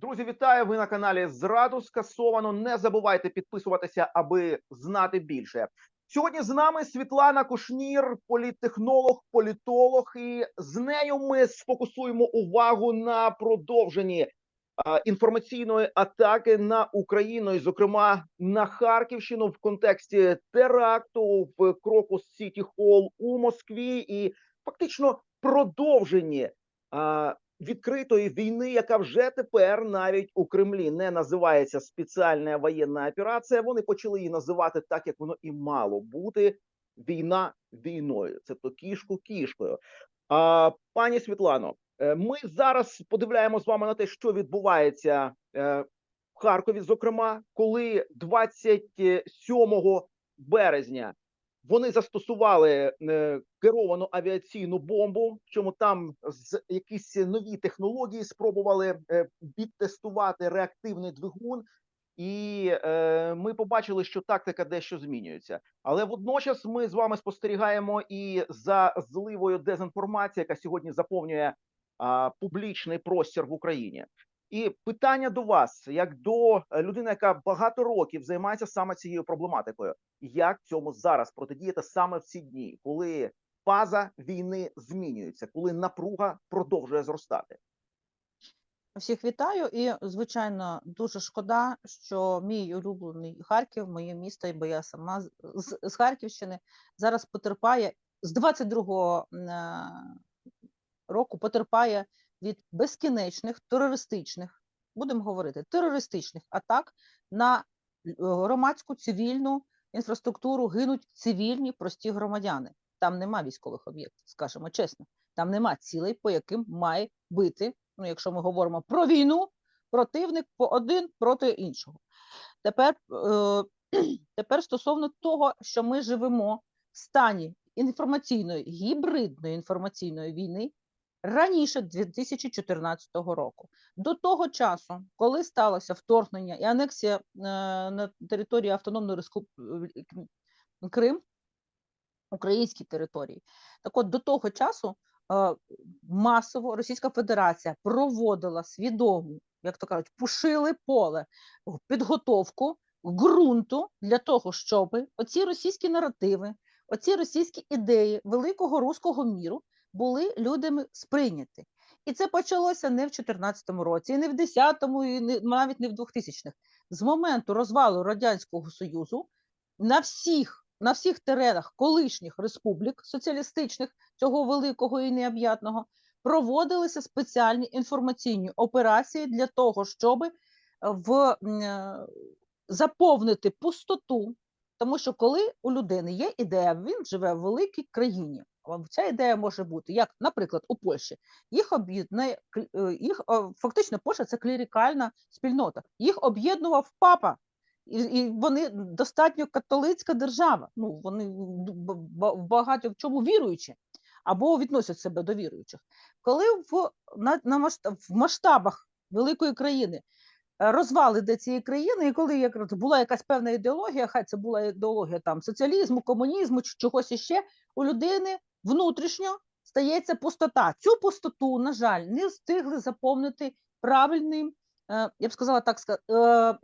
Друзі, вітаю! Ви на каналі Зраду скасовано. Не забувайте підписуватися, аби знати більше. Сьогодні з нами Світлана Кушнір, політтехнолог, політолог, і з нею ми сфокусуємо увагу на продовженні інформаційної атаки на Україну, і, зокрема на Харківщину в контексті теракту в Крокус Сіті Холл у Москві, і фактично продовженні. Відкритої війни, яка вже тепер навіть у Кремлі не називається спеціальна воєнна операція. Вони почали її називати так, як воно і мало бути. Війна війною, це то кішку кішкою. А пані Світлано, е, ми зараз подивляємо з вами на те, що відбувається е, в Харкові. Зокрема, коли 27 березня вони застосували е, керовану авіаційну бомбу, чому там з якісь нові технології спробували е, відтестувати реактивний двигун, і е, ми побачили, що тактика дещо змінюється. Але водночас ми з вами спостерігаємо і за зливою дезінформації, яка сьогодні заповнює а, публічний простір в Україні. І питання до вас, як до е, людини, яка багато років займається саме цією проблематикою, як цьому зараз протидіяти саме в ці дні, коли фаза війни змінюється, коли напруга продовжує зростати? Всіх вітаю, і звичайно дуже шкода, що мій улюблений Харків, моє місто, бо я сама з, з, Харківщини зараз потерпає з 22-го е, року потерпає від безкінечних терористичних, будемо говорити, терористичних атак на е, громадську цивільну інфраструктуру, гинуть цивільні прості громадяни. Там нема військових об'єктів, скажімо чесно. Там нема цілей, по яким має бити ну, якщо ми говоримо про війну, противник по один проти іншого. Тепер, е, тепер стосовно того, що ми живемо в стані інформаційної, гібридної інформаційної війни раніше 2014 року. До того часу, коли сталося вторгнення і анексія е, на території Автономної Республіки Крим, українській території, так от до того часу е, масово Російська Федерація проводила свідому, як то кажуть, пушили поле підготовку ґрунту для того, щоб оці російські наративи, оці російські ідеї великого руського міру були людьми сприйняті. І це почалося не в 2014 році, і не в 10-му, і не, навіть не в 2000-х. З моменту розвалу Радянського Союзу на всіх на всіх теренах колишніх республік соціалістичних цього великого і необ'ятного проводилися спеціальні інформаційні операції для того, щоб в заповнити пустоту, тому що коли у людини є ідея, він живе в великій країні. Ця ідея може бути, як, наприклад, у Польщі. Їх об'єднає їх фактично Польща це клірикальна спільнота. Їх об'єднував папа і і вони достатньо католицька держава. Ну вони багато в чому віруючі або відносять себе до віруючих. Коли в на, на масштаб, в масштабах великої країни е, розвал іде цієї країни, і коли якраз була якась певна ідеологія, хай це була ідеологія там соціалізму, комунізму чи чогось іще, у людини внутрішньо стається пустота. Цю пустоту, на жаль, не встигли заповнити правильним Е, я б сказала так,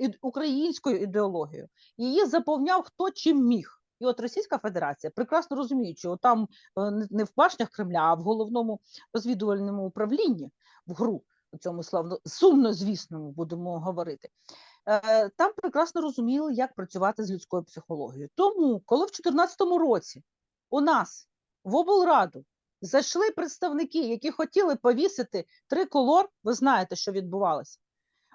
е, українською ідеологією. Її заповняв хто чим міг. І от Російська Федерація, прекрасно розуміючи, там е, не в башнях Кремля, а в головному розвідувальному управлінні в гру у цьому славно сумно, звісному будемо говорити. Там прекрасно розуміли, як працювати з людською психологією. Тому, коли в 2014 році у нас в облраду зайшли представники, які хотіли повісити триколор, ви знаєте, що відбувалося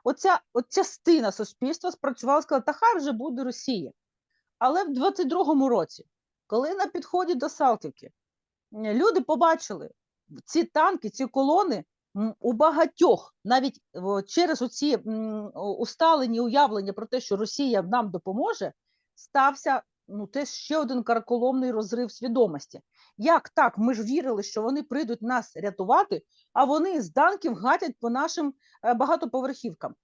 оця от частина суспільства спрацювала, сказала, та хай вже буде Росія. Але в 22-му році, коли на підході до Салтівки, люди побачили ці танки, ці колони у багатьох, навіть через оці усталені уявлення про те, що Росія нам допоможе, стався ну, те ще один карколомний розрив свідомості. Як так? Ми ж вірили, що вони прийдуть нас рятувати, а вони з данків гатять по нашим е, багатоповерхівкам.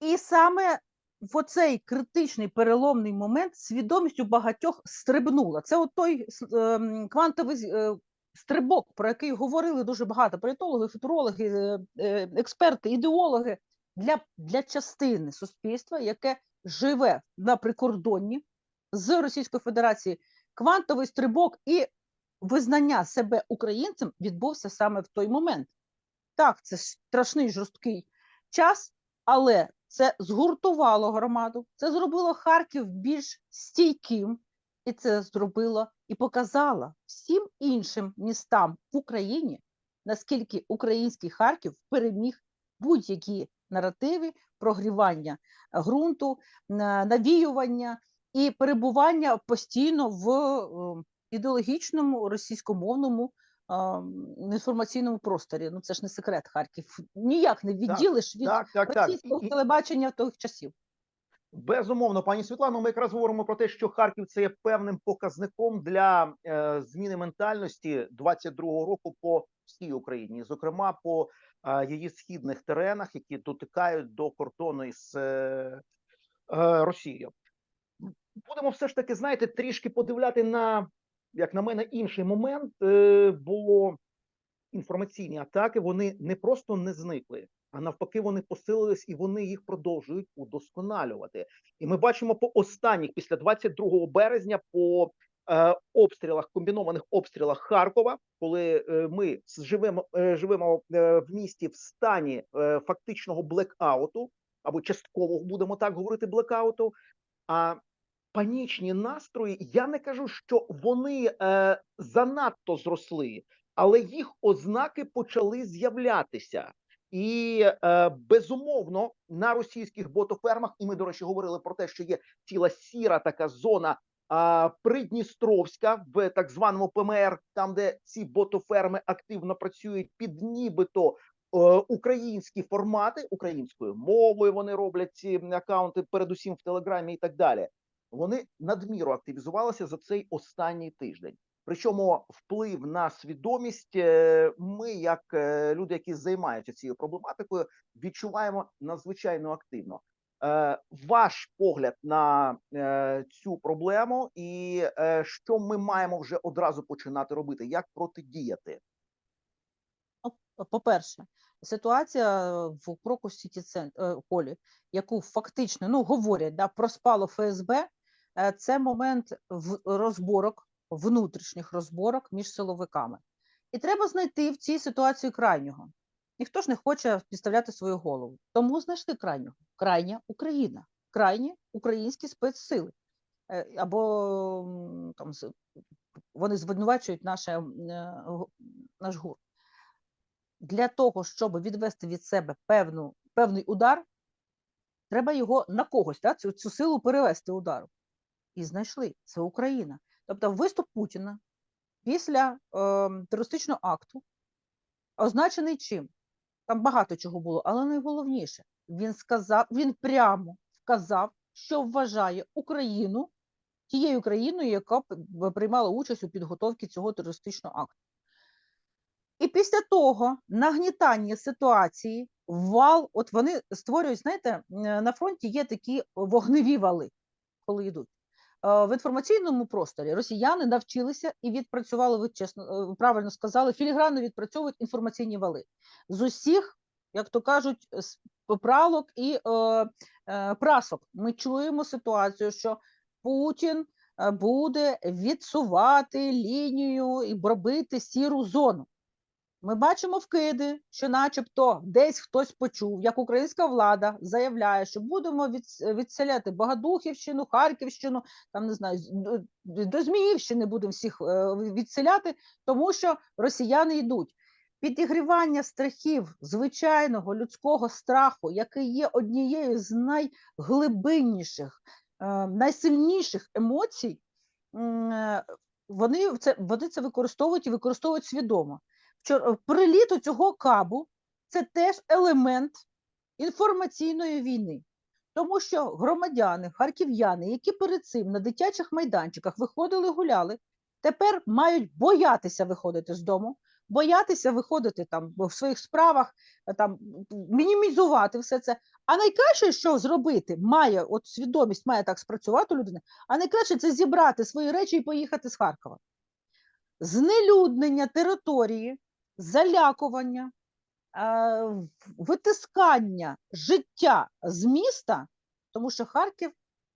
І саме в оцей критичний переломний момент свідомість у багатьох стрибнула. Це той ем, квантовий е, стрибок, про який говорили дуже багато політологи, футурологи, е, е, експерти, ідеологи для, для частини суспільства, яке живе на прикордонні з Російською Федерацією, квантовий стрибок і визнання себе українцем відбувся саме в той момент. Так, це страшний жорсткий час, але це згуртувало громаду, це зробило Харків більш стійким, і це зробило і показало всім іншим містам в Україні, наскільки український Харків переміг будь-які наративи прогрівання ґрунту, навіювання і перебування постійно в е, ідеологічному російськомовному а, інформаційному просторі. Ну це ж не секрет Харків. Ніяк не відділиш від Так, так, так. російського і- телебачення тих часів. Безумовно, пані Світлано, ми якраз говоримо про те, що Харків це є певним показником для е, зміни ментальності 22-го року по всій Україні, зокрема по е, її східних теренах, які дотикають до кордону із е, е, Росією. Будемо все ж таки, знаєте, трішки подивляти на, як на мене, інший момент, е, бо інформаційні атаки вони не просто не зникли, а навпаки, вони посилились і вони їх продовжують удосконалювати. І ми бачимо по останніх після 22 березня по е, обстрілах, комбінованих обстрілах Харкова, коли е, ми живемо, живемо в місті в стані фактичного блекауту або часткового, будемо так говорити, блекауту. А панічні настрої, я не кажу, що вони е, занадто зросли, але їх ознаки почали з'являтися. І е, безумовно на російських ботофермах, і ми, до речі, говорили про те, що є ціла сіра така зона а, Придністровська в так званому ПМР, там де ці ботоферми активно працюють під нібито е, українські формати, українською мовою вони роблять ці акаунти, передусім в Телеграмі і так далі. Вони надміру активізувалися за цей останній тиждень. Причому вплив на свідомість е, ми, як е, люди, які займаються цією проблематикою, відчуваємо надзвичайно активно. Е, Ваш погляд на цю проблему, і що ми маємо вже одразу починати робити, як протидіяти? Ну, По-перше, ситуація в Крокус Сіті полі, яку фактично ну, говорять да, проспало ФСБ, е, це момент розборок, внутрішніх розборок між силовиками. І треба знайти в цій ситуації крайнього. Ніхто ж не хоче підставляти свою голову. Тому знайшли крайнього. Крайня Україна, крайні українські спецсили. Е, Або там вони звинувачують наше, е, наш ГУР для того, щоб відвести від себе певну, певний удар, треба його на когось, да, цю, цю силу перевести удару. І знайшли це Україна. Тобто виступ Путіна після е, терористичного акту означений чим? Там багато чого було, але найголовніше, він сказав, він прямо вказав, що вважає Україну тією країною, яка приймала участь у підготовці цього терористичного акту. І після того нагнітання ситуації, вал, от вони створюють, знаєте, на фронті є такі вогневі вали, коли йдуть. Е, В інформаційному просторі росіяни навчилися і відпрацювали, ви чесно е, правильно сказали, філігранно відпрацьовують інформаційні вали. З усіх, як то кажуть, з поправок і е, е, прасок. Ми чуємо ситуацію, що Путін е, буде відсувати лінію і робити сіру зону. Ми бачимо вкиди, що, начебто, десь хтось почув, як українська влада заявляє, що будемо відселяти Богодухівщину, Харківщину, там не знаю, до- до Зміївщини будемо всіх е, відселяти, тому що росіяни йдуть. Підігрівання страхів звичайного людського страху, який є однією з найглибинніших, е, найсильніших емоцій, е, вони це, вони це використовують і використовують свідомо. Вчора приліт цього кабу це теж елемент інформаційної війни, тому що громадяни, харків'яни, які перед цим на дитячих майданчиках виходили, гуляли, тепер мають боятися виходити з дому, боятися виходити там в своїх справах, е, там мінімізувати все це. А найкраще, що зробити, має от свідомість має так спрацювати у людини, а найкраще це зібрати свої речі і поїхати з Харкова. знелюднення території, залякування, е, витискання життя з міста, тому що Харків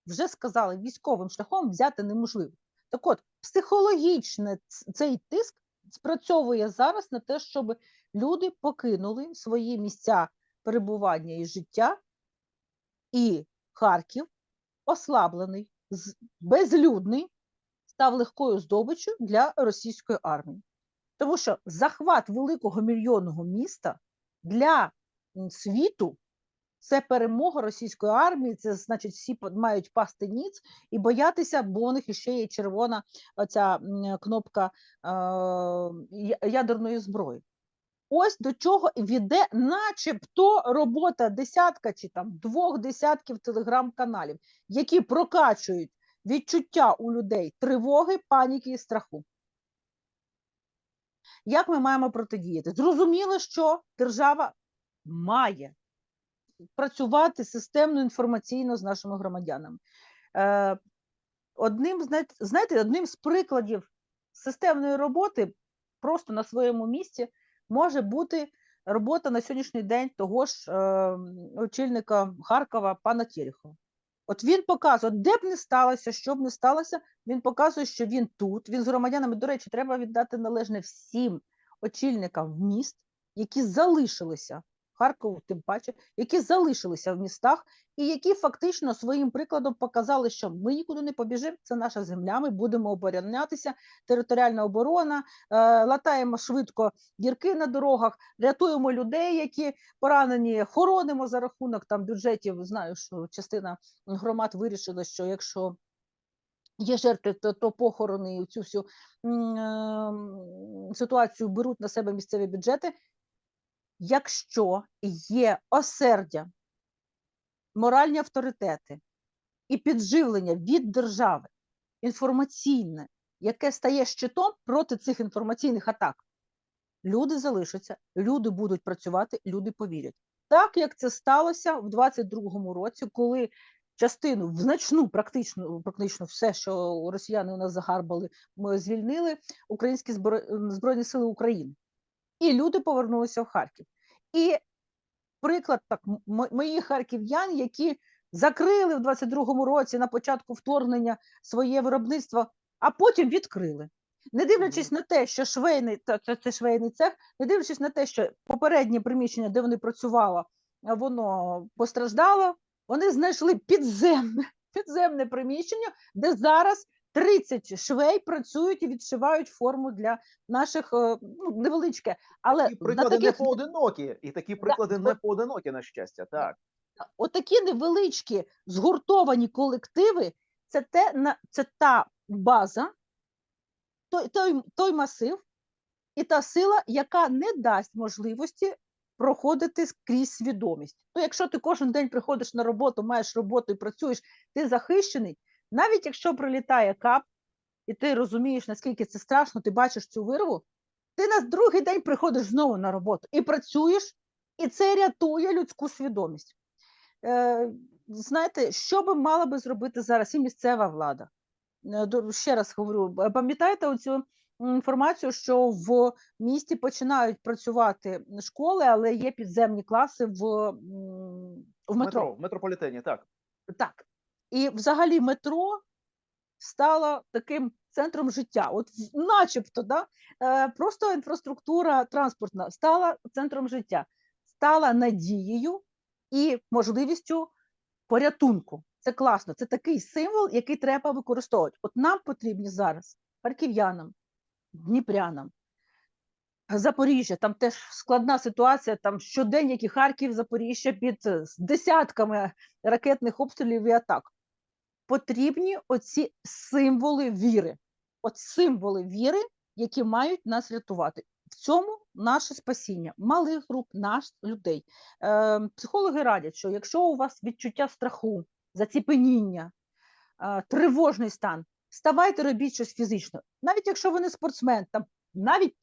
вже сказали, військовим шляхом взяти неможливо. Так от, психологічно цей тиск спрацьовує зараз на те, щоб люди покинули свої місця перебування і життя, і Харків, ослаблений, безлюдний, став легкою здобиччю для російської армії. Тому що захват великого мільйонного міста для світу це перемога російської армії, це значить, всі мають пасти ніц і боятися, бо у них іще є червона оця кнопка е, ядерної зброї. Ось до чого веде, начебто, робота десятка чи там двох десятків телеграм-каналів, які прокачують відчуття у людей тривоги, паніки і страху. Як ми маємо протидіяти? Зрозуміло, що держава має працювати системно інформаційно з нашими громадянами. Е, одним, знаєте, одним з прикладів системної роботи просто на своєму місці може бути робота на сьогоднішній день того ж е, очільника Харкова пана Терехова. От він показує, де б не сталося, що б не сталося, він показує, що він тут. Він з громадянами, до речі, треба віддати належне всім очільникам міст, які залишилися Харкову, тим паче, які залишилися в містах, і які фактично своїм прикладом показали, що ми нікуди не побіжимо, це наша земля, ми будемо оборонятися, територіальна оборона, е, латаємо швидко дірки на дорогах, рятуємо людей, які поранені, хоронимо за рахунок там бюджетів. Знаю, що частина громад вирішила, що якщо є жертви, то, то похорони і цю всю ем, ситуацію беруть на себе місцеві бюджети. Якщо є осердя, моральні авторитети і підживлення від держави інформаційне, яке стає щитом проти цих інформаційних атак, люди залишаться, люди будуть працювати, люди повірять. Так як це сталося в 22-му році, коли частину значну, практично, практично все, що росіяни у нас загарбали, ми звільнили українські збро- збройні сили України, і люди повернулися в Харків. І приклад так моїх харків'ян, які закрили в 22-му році на початку вторгнення своє виробництво, а потім відкрили. Не дивлячись на те, що швейний та це, це швейний цех, не дивлячись на те, що попереднє приміщення, де вони працювали, воно постраждало, вони знайшли підземне, підземне приміщення, де зараз 30 швей працюють і відшивають форму для наших е, ну, невеличке, але Такі на приклади таких не поодинокі, і такі приклади не от- поодинокі, на щастя. Так. отакі невеличкі згуртовані колективи це те на це та база, той, той, той масив і та сила, яка не дасть можливості проходити крізь свідомість. Ну, якщо ти кожен день приходиш на роботу, маєш роботу і працюєш, ти захищений, навіть якщо прилітає кап, і ти розумієш, наскільки це страшно, ти бачиш цю вирву, ти на другий день приходиш знову на роботу і працюєш, і це рятує людську свідомість. Е, знаєте, що би мала би зробити зараз і місцева влада? Е, Ще раз говорю, пам'ятаєте оцю інформацію, що в місті починають працювати школи, але є підземні класи в, в метро. Метро, в метрополітені, так. Так. І взагалі метро стало таким центром життя. От начебто, да? е, просто інфраструктура транспортна стала центром життя, стала надією і можливістю порятунку. Це класно. Це такий символ, який треба використовувати. От нам потрібні зараз харків'янам, дніпрянам, Запоріжжя, там теж складна ситуація. Там щодень, як Харків, Запоріжжя під е, десятками ракетних обстрілів і атак. Потрібні оці символи віри, от символи віри, які мають нас рятувати. В цьому наше спасіння малих груп, наш людей. Е, психологи радять, що якщо у вас відчуття страху, заціпеніння, е, тривожний стан, вставайте, робіть щось фізично. Навіть якщо ви не спортсмен, там навіть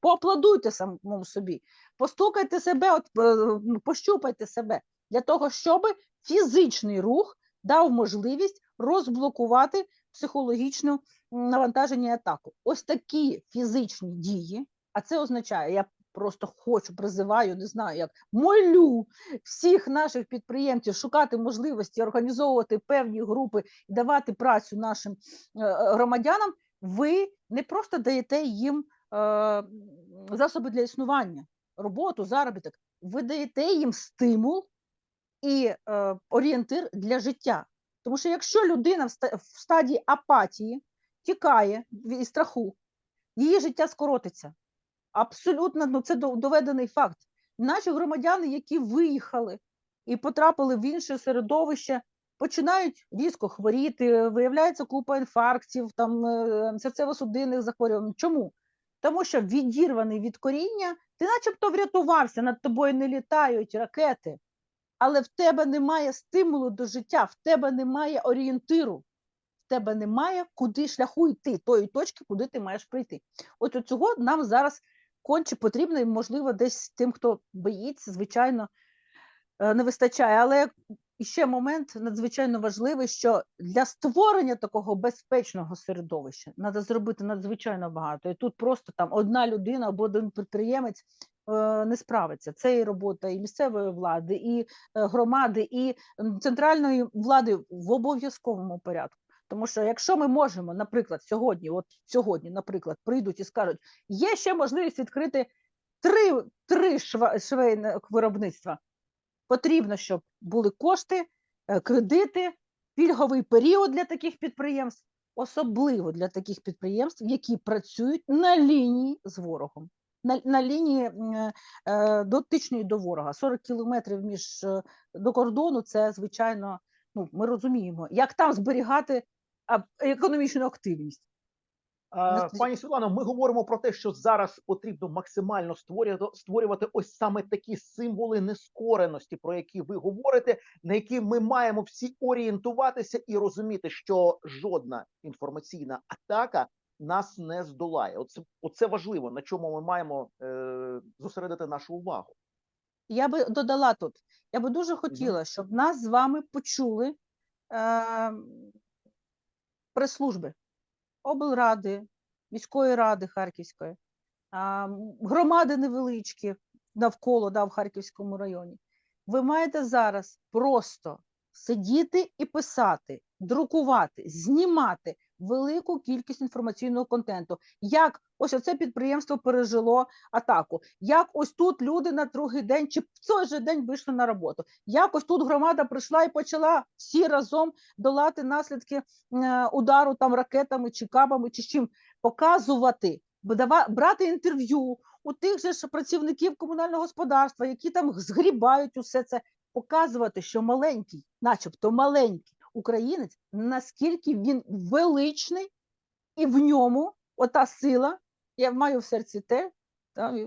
поаплодуйте самому собі, постукайте себе, от, е, ну, пощупайте себе для того, щоб фізичний рух дав можливість розблокувати психологічну навантаження атаку. Ось такі фізичні дії, а це означає, я просто хочу, призиваю, не знаю як, молю всіх наших підприємців шукати можливості організовувати певні групи і давати працю нашим е, громадянам. Ви не просто даєте їм е, засоби для існування, роботу, заробіток, ви даєте їм стимул і е, орієнтир для життя. Тому що якщо людина в ста- в стадії апатії тікає ві- із страху, її життя скоротиться. Абсолютно, ну це доведений факт. Наші громадяни, які виїхали і потрапили в інше середовище, починають різко хворіти, виявляється купа інфарктів, там е, серцево-судинних захворювань. Чому? Тому що відірваний від коріння, ти начебто врятувався, над тобою не літають ракети, але в тебе немає стимулу до життя, в тебе немає орієнтиру, в тебе немає куди шляху йти, тої точки, куди ти маєш прийти. От от цього нам зараз конче потрібно, і, можливо, десь тим, хто боїться, звичайно, е, не вистачає. Але ще момент надзвичайно важливий, що для створення такого безпечного середовища треба зробити надзвичайно багато. І тут просто там одна людина або один підприємець не справиться. Це і робота і місцевої влади, і е, громади, і центральної влади в обов'язковому порядку. Тому що якщо ми можемо, наприклад, сьогодні, от сьогодні, наприклад, прийдуть і скажуть, є ще можливість відкрити три, три швейних виробництва. Потрібно, щоб були кошти, е, кредити, пільговий період для таких підприємств, особливо для таких підприємств, які працюють на лінії з ворогом. На, на лінії е, е, дотичної до ворога. 40 кілометрів між е, до кордону це звичайно. Ну, ми розуміємо, як там зберігати економічну активність. Пані Світлано, ми говоримо про те, що зараз потрібно максимально створювати, створювати ось саме такі символи нескореності, про які ви говорите, на які ми маємо всі орієнтуватися і розуміти, що жодна інформаційна атака нас не здолає. Оце, оце важливо, на чому ми маємо е, зосередити нашу увагу. Я би додала тут, я би дуже хотіла, щоб нас з вами почули е, прес-служби облради, міської ради Харківської, м, громади невеличкі навколо да, в Харківському районі. Ви маєте зараз просто сидіти і писати, друкувати, знімати велику кількість інформаційного контенту. Як ось оце підприємство пережило атаку, як ось тут люди на другий день чи в той же день вийшли на роботу, як ось тут громада прийшла і почала всі разом долати наслідки е, удару там ракетами чи кабами, чи чим показувати, брати інтерв'ю у тих же ж працівників комунального господарства, які там згрібають усе це, показувати, що маленький, начебто маленький українець, наскільки він величний, і в ньому ота сила, я маю в серці те,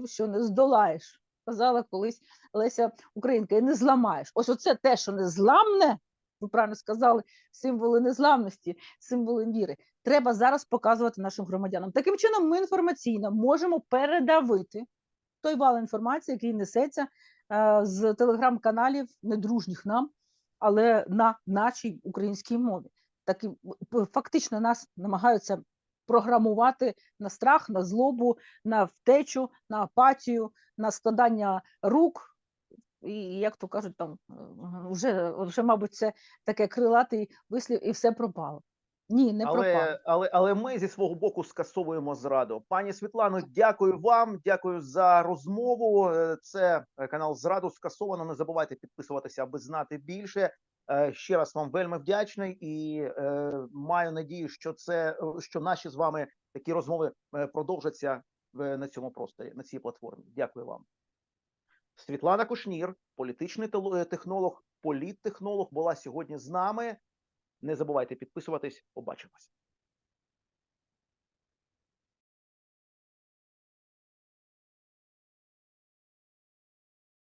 що не здолаєш. Казала колись Леся Українка, і не зламаєш. Ось оце те, що не зламне, ви правильно сказали, символи незламності, символи віри. Треба зараз показувати нашим громадянам. Таким чином, ми інформаційно можемо передавити той вал інформації, який несеться е, з телеграм-каналів, недружніх нам, але на нашій українській мові. Так і фактично нас намагаються програмувати на страх, на злобу, на втечу, на апатію, на складання рук. І як то кажуть, там е, вже, вже, мабуть, це таке крилатий вислів, і все пропало. Ні, не. Але, але, але ми зі свого боку скасовуємо зраду. Пані Світлано, дякую вам. Дякую за розмову. Е, Це е, канал Зраду скасовано. Не забувайте підписуватися, аби знати більше. Е, Ще раз вам вельми вдячний і е, маю надію, що це що наші з вами такі розмови продовжаться на цьому просторі на цій платформі. Дякую вам. Світлана Кушнір, політичний технолог, політтехнолог, була сьогодні з нами. Не забувайте підписуватись. Побачимось.